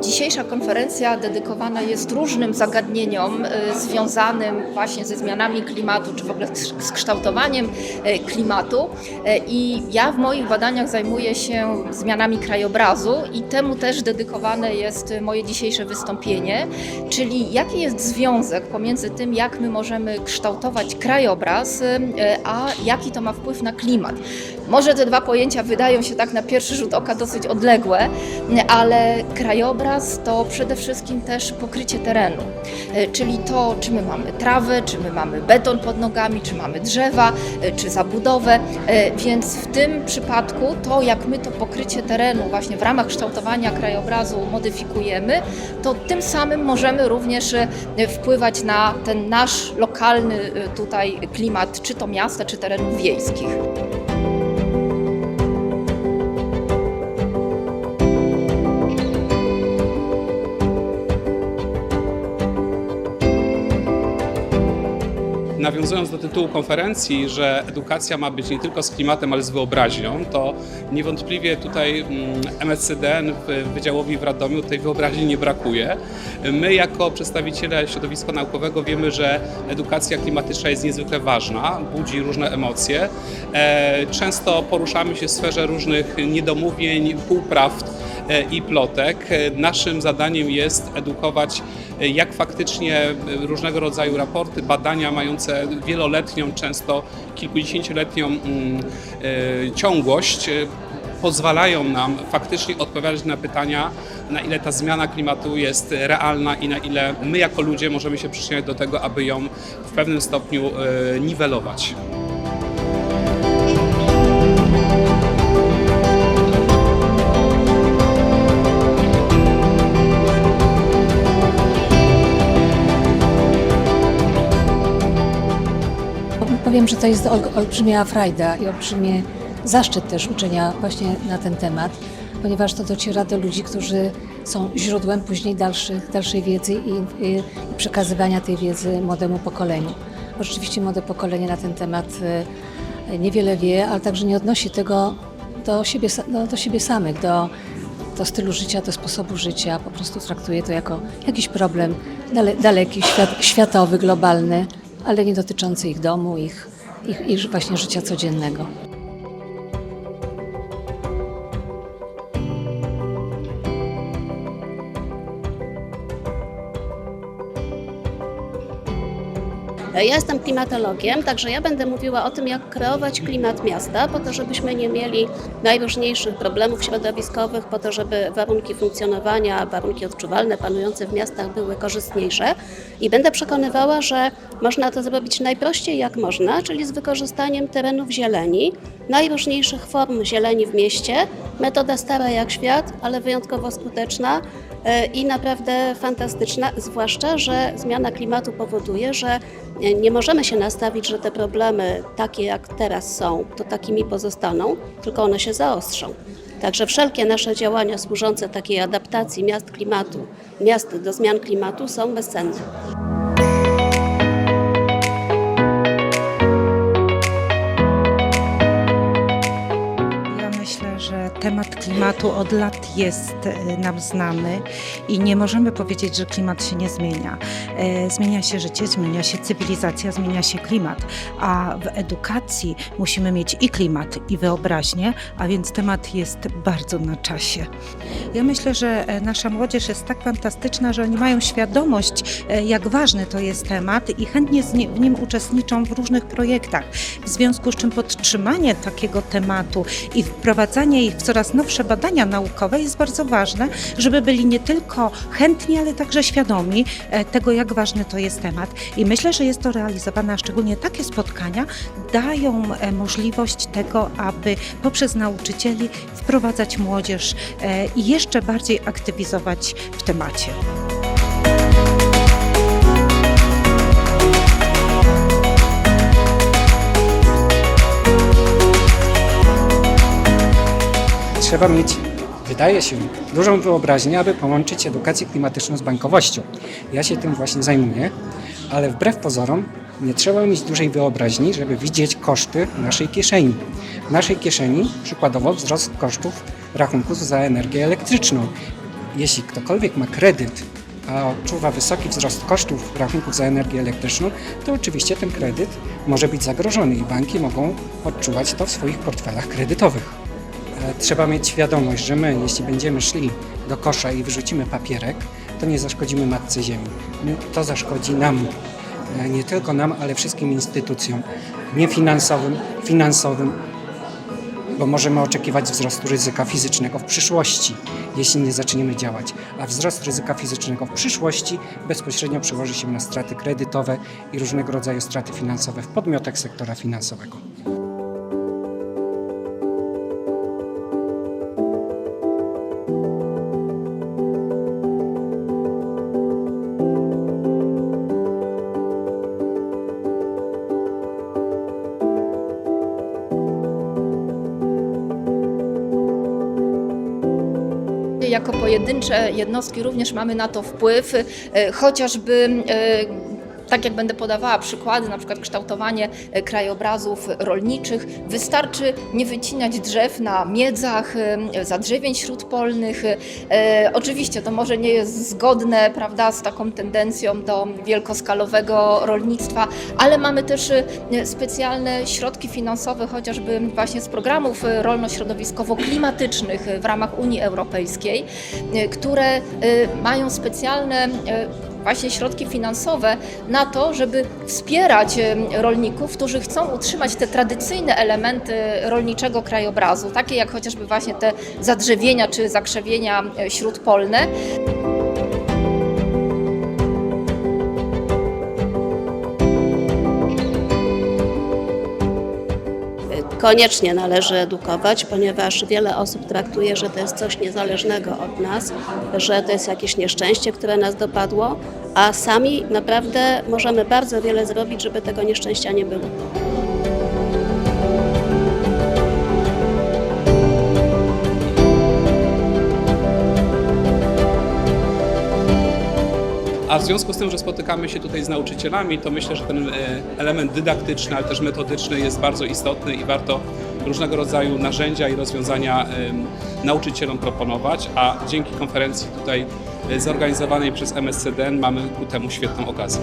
Dzisiejsza konferencja dedykowana jest różnym zagadnieniom e, związanym właśnie ze zmianami klimatu, czy w ogóle z kształtowaniem e, klimatu. E, I ja w moich badaniach zajmuję się zmianami krajobrazu i temu też dedykowane jest moje dzisiejsze wystąpienie, czyli jaki jest związek pomiędzy tym, jak my możemy kształtować krajobraz, a jaki to ma wpływ na klimat. Może te dwa pojęcia wydają się tak na pierwszy rzut oka dosyć odległe, ale krajobraz to przede wszystkim też pokrycie terenu, E, czyli to, czy my mamy trawę, czy my mamy beton pod nogami, czy mamy drzewa, e, czy zabudowę. E, Więc w tym przypadku to, jak my to pokrycie terenu właśnie w ramach kształtowania krajobrazu modyfikujemy, to tym samym możemy również wpływać na ten nasz lokalny tutaj klimat, czy to miasta, czy terenów wiejskich. Nawiązując do tytułu konferencji, że edukacja ma być nie tylko z klimatem, ale z wyobraźnią, to niewątpliwie tutaj mm, MSCDN w Wydziałowi w Radomiu tej wyobraźni nie brakuje. My jako przedstawiciele środowiska naukowego wiemy, że edukacja klimatyczna jest niezwykle ważna, budzi różne emocje. E, Często poruszamy się w sferze różnych niedomówień, półprawd i plotek. E, Naszym zadaniem jest edukować, e, jak faktycznie e, różnego rodzaju raporty, badania mające wieloletnią, często kilkudziesięcioletnią mm, e, ciągłość, e, pozwalają nam faktycznie odpowiadać na pytania, na ile ta zmiana klimatu jest realna i na ile my jako ludzie możemy się przyczyniać do tego, aby ją w pewnym stopniu e, niwelować. Powiem, że to jest ol, olbrzymia frajda i olbrzymie zaszczyt też uczenia właśnie na ten temat, ponieważ to dociera do ludzi, którzy są źródłem później dalszych, dalszej wiedzy i, i, przekazywania tej wiedzy młodemu pokoleniu. Bo rzeczywiście młode pokolenie na ten temat e, niewiele wie, ale także nie odnosi tego do siebie, do, do siebie samych, do, do stylu życia, do sposobu życia. Po prostu traktuje to jako jakiś problem dale, daleki, świat, światowy, globalny, ale nie dotyczący ich domu, ich, ich, ich właśnie życia codziennego. Ja jestem klimatologiem, także ja będę mówiła o tym, jak kreować klimat miasta, po to, żebyśmy nie mieli najróżniejszych problemów środowiskowych, po to, żeby warunki funkcjonowania, warunki odczuwalne panujące w miastach były korzystniejsze. I będę przekonywała, że można to zrobić najprościej jak można, czyli z wykorzystaniem terenów zieleni, najróżniejszych form zieleni w mieście. Metoda stara jak świat, ale wyjątkowo skuteczna e, i naprawdę fantastyczna, zwłaszcza, że zmiana klimatu powoduje, że nie- nie możemy się nastawić, że te problemy takie jak teraz są, to takimi pozostaną, tylko one się zaostrzą. Także wszelkie nasze działania służące takiej adaptacji miast klimatu, miast do zmian klimatu są bezcenne. Temat klimatu od lat jest e, nam znany i nie możemy powiedzieć, że klimat się nie zmienia. E, Zmienia się życie, zmienia się cywilizacja, zmienia się klimat, a w edukacji musimy mieć i klimat, i wyobraźnię, a więc temat jest bardzo na czasie. Ja myślę, że e, nasza młodzież jest tak fantastyczna, że oni mają świadomość, jak ważny to jest temat i chętnie w nim uczestniczą w różnych projektach. W związku z czym podtrzymanie takiego tematu i wprowadzanie ich w coraz nowsze badania naukowe jest bardzo ważne, żeby byli nie tylko chętni, ale także świadomi e, tego, jak ważny to jest temat. I myślę, że jest to realizowane, a szczególnie takie spotkania dają e, możliwość tego, aby poprzez nauczycieli wprowadzać młodzież e, i jeszcze bardziej aktywizować w temacie. Trzeba mieć, wydaje się, dużą wyobraźnię, aby połączyć edukację klimatyczną z bankowością. Ja się tym właśnie zajmuję, ale wbrew pozorom nie trzeba mieć dużej wyobraźni, żeby widzieć koszty naszej kieszeni. W naszej kieszeni przykładowo wzrost kosztów rachunków za energię elektryczną. jeśli ktokolwiek ma kredyt, a odczuwa wysoki wzrost kosztów rachunków za energię elektryczną, to oczywiście ten kredyt może być zagrożony i banki mogą odczuwać to w swoich portfelach kredytowych. E, Trzeba mieć świadomość, że my, jeśli będziemy szli do kosza i wyrzucimy papierek, to nie zaszkodzimy matce ziemi. My- To zaszkodzi nam, E, nie tylko nam, ale wszystkim instytucjom niefinansowym, finansowym, bo możemy oczekiwać wzrostu ryzyka fizycznego w przyszłości, jeśli nie zaczniemy działać. A wzrost ryzyka fizycznego w przyszłości bezpośrednio przełoży się na straty kredytowe i różnego rodzaju straty finansowe w podmiotach sektora finansowego. Jako pojedyncze jednostki również mamy na to wpływ, e, chociażby e, tak jak będę podawała przykłady, na przykład kształtowanie e, krajobrazów rolniczych, wystarczy nie wycinać drzew na miedzach, zadrzewień śródpolnych. E, Oczywiście to może nie jest zgodne prawda, z taką tendencją do wielkoskalowego rolnictwa, ale mamy też e, specjalne środki finansowe, chociażby właśnie z programów rolno-środowiskowo-klimatycznych w ramach Unii Europejskiej, które mają specjalne właśnie środki finansowe na to, żeby wspierać rolników, którzy chcą utrzymać te tradycyjne elementy rolniczego krajobrazu, takie jak chociażby właśnie te zadrzewienia czy zakrzewienia e, śródpolne. Koniecznie należy edukować, ponieważ wiele osób traktuje, że to jest coś niezależnego od nas, że to jest jakieś nieszczęście, które nas dopadło, a sami naprawdę możemy bardzo wiele zrobić, żeby tego nieszczęścia nie było. W związku z tym, że spotykamy się tutaj z nauczycielami, to myślę, że ten e, element dydaktyczny, ale też metodyczny jest bardzo istotny i warto różnego rodzaju narzędzia i rozwiązania nauczycielom proponować, a dzięki konferencji tutaj e, zorganizowanej przez MSCDN mamy ku temu świetną okazję.